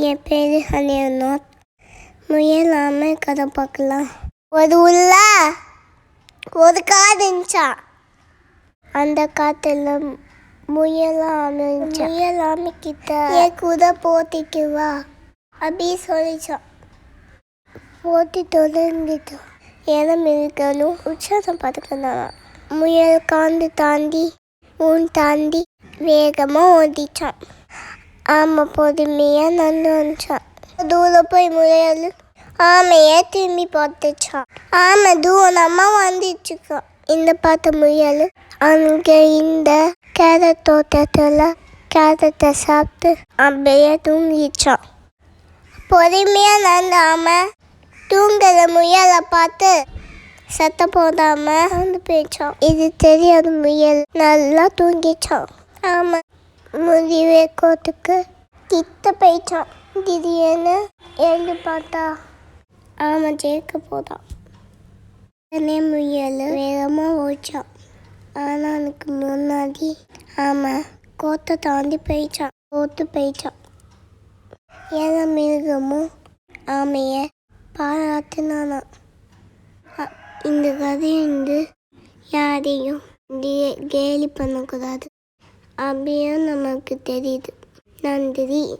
என் பேர் ஹனியநாத் முயலாம கதை பார்க்கலாம். ஒரு உள்ள ஒரு காடு இருந்துச்சா? அந்த காத்துல முயலாம் முயலாம கிட்ட. என் கூட போட்டிக்கு வா அப்படி சொல்லிச்சான். போட்டி தொடர்ந்துட்டோம் இடம் இருக்கணும். உற்சாகம் பார்த்துக்கலாம் முயல் காந்து தாண்டி ஊன் தாண்டி வேகமாக ஓடிச்சான். ஆமாம் பொறுமையாக நடந்து வந்துச்சான் தூரம் போய் முயல் ஆமையை திரும்பி பார்த்துச்சான் ஆமை தூரமாக வந்துச்சுக்கான் இந்த பார்த்த முயல் அங்கே இந்த கேரட் தோட்டத்தில் கேரட்டை சாப்பிட்டு அப்படியே தூங்கிச்சான் பொறுமையாக நடந்த ஆமை தூங்குற முயலை பார்த்து சத்த போடாமல் வந்து போயிச்சான் இது தெரியாத முயல் நல்லா தூங்கிச்சான் ஆமாம் முடிவே கோத்துக்கு கிட்ட போயிட்டான். திடீர்னு எழுந்து பார்த்தா ஆமாம் ஜெயிக்க போதான். உடனே முயல் வேகமாக ஓடிச்சான். ஆனால் அதுக்கு முன்னாடி ஆமாம் கோத்தை தாண்டி போயிச்சான். கோத்து போயிச்சான். ஏன்னா மிருகமும் ஆமையை பாராட்டினானா. இந்த கதையை வந்து யாரையும் கே- கேலி பண்ணக்கூடாது. அப்படியும் நமக்கு தெரியுது. நன்றி.